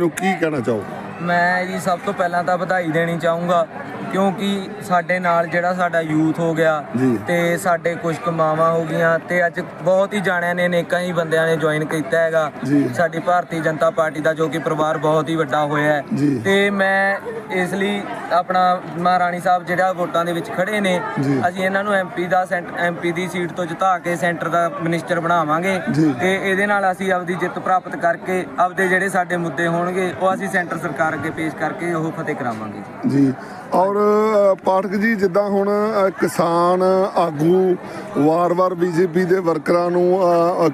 ਨੂੰ ਕੀ ਕਹਿਣਾ ਚਾਹੋ? ਮੈਂ ਜੀ ਸਭ ਤੋਂ ਪਹਿਲਾਂ ਤਾਂ ਵਧਾਈ ਦੇਣੀ ਚਾਹੂੰਗਾ। ਕਿਉਂਕਿ ਸਾਡੇ ਨਾਲ ਜਿਹੜਾ ਸਾਡਾ ਯੂਥ ਹੋ ਗਿਆ। ਤੇ ਸਾਡੇ ਕੁਝ ਕਮਾਵਾਂ ਹੋ ਗਈਆਂ ਤੇ ਅੱਜ ਬਹੁਤ ਹੀ ਜਾਣਿਆਂ ਨੇ ਅਨੇਕਾਂ ਹੀ ਬੰਦਿਆਂ ਨੇ ਜੁਆਇਨ ਕੀਤਾ ਹੈਗਾ। ਸਾਡੀ ਭਾਰਤੀ ਜਨਤਾ ਪਾਰਟੀ ਦਾ ਜੋ ਕਿ ਪਰਿਵਾਰ ਬਹੁਤ ਹੀ ਵੱਡਾ ਹੋਇਆ। ਹੈ ਤੇ ਮੈਂ ਇਸ ਲਈ ਆਪਣਾ ਮਹਾਰਾਣੀ ਸਾਹਿਬ ਜਿਹੜਾ ਵੋਟਾਂ ਦੇ ਵਿੱਚ ਖੜੇ ਨੇ। ਅਸੀਂ ਇਹਨਾਂ ਨੂੰ ਐਮਪੀ ਦਾ ਐਮਪੀ ਦੀ ਸੀਟ ਤੋਂ ਜਿਤਾ ਕੇ ਸੈਂਟਰ ਦਾ ਮਿਨਿਸਟਰ ਬਣਾਵਾਂਗੇ। ਤੇ ਇਹਦੇ ਨਾਲ ਅਸੀਂ ਆਪਦੀ ਜਿੱਤ ਪ੍ਰਾਪਤ ਕਰਕੇ ਆਪਦੇ ਜਿਹੜੇ ਸਾਡੇ ਮੁੱਦੇ ਹੋਣਗੇ ਉਹ ਅਸੀਂ ਸੈਂਟਰ ਸਰਕਾਰ ਅੱਗੇ ਪੇਸ਼ ਕਰਕੇ ਉਹ ਫਤਿਹ ਕਰਾਵਾਂਗੇ ਜੀ ਔਰ ਪਾਠਕ ਜੀ, ਜਿੱਦਾਂ ਹੁਣ ਕਿਸਾਨ, ਆਗੂ, ਵਾਰ-ਵਾਰ ਬੀਜੇਪੀ ਦੇ ਵਰਕਰਾਂ ਨੂੰ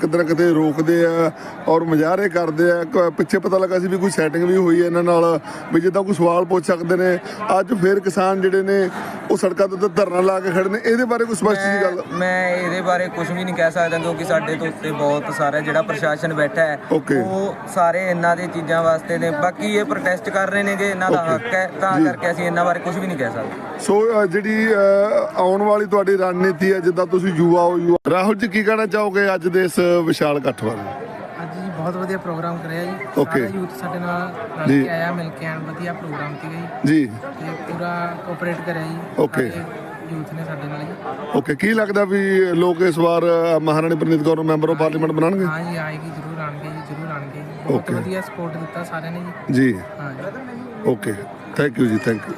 ਕਿਤੇ ਨਾ ਕਿਤੇ ਰੋਕਦੇ ਆ ਔਰ ਮੁਜ਼ਾਹਰੇ ਕਰਦੇ ਆ। ਕ- ਪਿੱਛੇ ਪਤਾ ਲੱਗਾ ਸੀ ਵੀ ਕੋਈ ਸੈਟਿੰਗ ਵੀ ਹੋਈ ਹੈ ਇਹਨਾਂ ਨਾਲ, ਵੀ ਜਿੱਦਾਂ ਕੋਈ ਸਵਾਲ ਪੁੱਛ ਸਕਦੇ ਨੇ। ਅੱਜ ਫਿਰ ਕਿਸਾਨ ਜਿਹੜੇ ਨੇ ਉਹ ਸੜਕਾਂ ਉੱਤੇ ਧਰਨਾ ਲਾ ਕੇ ਖੜੇ ਨੇ ਇਹਦੇ ਬਾਰੇ ਕੋਈ ਸਪਸ਼ਟ ਜੀ ਗੱਲ ਮੈਂ- ਇਹਦੇ ਬਾਰੇ ਕੁਝ ਵੀ ਨਹੀਂ ਕਹਿ ਸਕਦਾ ਕਿਉਂਕਿ ਸਾਡੇ ਤੋਂ ਉੱਤੇ ਬਹੁਤ ਸਾਰਾ ਜਿਹੜਾ ਪ੍ਰਸ਼ਾਸਨ ਬੈਠਾ ਹੈ. ਉਹ ਸਾਰੇ ਇਹਨਾਂ ਦੇ ਚੀਜ਼ਾਂ ਵਾਸਤੇ ਨੇ ਬਾਕੀ ਇਹ ਪ੍ਰੋਟੈਸਟ ਕਰ ਰਹੇ ਨੇਗੇ ਇਹਨਾਂ ਦਾ. ਹੱਕ ਹੈ ਤਾਂ। ਕਰਕੇ ਅਸੀਂ ਇਹਨਾਂ ਬਾਰੇ ਕੁਝ ਵੀ ਨਹੀਂ ਕਹਿ ਸਕਦੇ ਸੋ ਜਿਹੜੀ ਆਉਣ ਵਾਲੀ ਤੁਹਾਡੀ ਰਣਨੀਤੀ ਹੈ ਜਿੱਦਾਂ ਤੁਸੀਂ ਯੁਵਾ ਹੋ ਯੁਵਾ ਰਾਹੁਲ ਜੀ ਕੀ ਕਹਿਣਾ ਚਾਹੋਗੇ ਅੱਜ ਦੇ ਇਸ ਵਿਸ਼ਾਲ ਇਕੱਠ ਬਾਰੇ ਬਹੁਤ ਵਧੀਆ ਪ੍ਰੋਗਰਾਮ ਕਰਿਆ ਜੀ। Okay. ਸਾਰਾ ਯੂਥ ਸਾਡੇ ਨਾਲ ਰਲ ਜੀ। ਕੇ ਆਇਆ ਮਿਲ ਕੇ ਆਣ ਵਧੀਆ ਪ੍ਰੋਗਰਾਮ ਸੀਗਾ ਜੀ। ਜੀ। ਤੇ ਪੂਰਾ ਕੋਆਪਰੇਟ ਕਰਿਆ ਜੀ। Okay. ਯੂਥ ਨੇ ਸਾਡੇ ਨਾਲ ਜੀ। ਓਕੇ ਕੀ ਲੱਗਦਾ ਵੀ ਲੋਕ ਇਸ ਵਾਰ ਅ, ਮਹਾਰਾਣੀ ਪ੍ਰਨੀਤ ਕੌਰ ਨੂੰ ਮੈਂਬਰ ਆਫ ਪਾਰਲੀਮੈਂਟ ਬਣਾਉਣਗੇ? ਹਾਂ ਜੀ ਆਏਗੀ ਜ਼ਰੂਰ ਆਣਗੇ ਜੀ ਜ਼ਰੂਰ ਆਣਗੇ ਬਹੁਤ Okay. ਵਧੀਆ ਸਪੋਰਟ ਦਿੱਤਾ ਸਾਰਿਆਂ ਨੇ ਜੀ। ਜੀ। ਹਾਂ ਜੀ। ਓਕੇ ਥੈਂਕ ਯੂ ਜੀ ਥੈਂਕ ਯੂ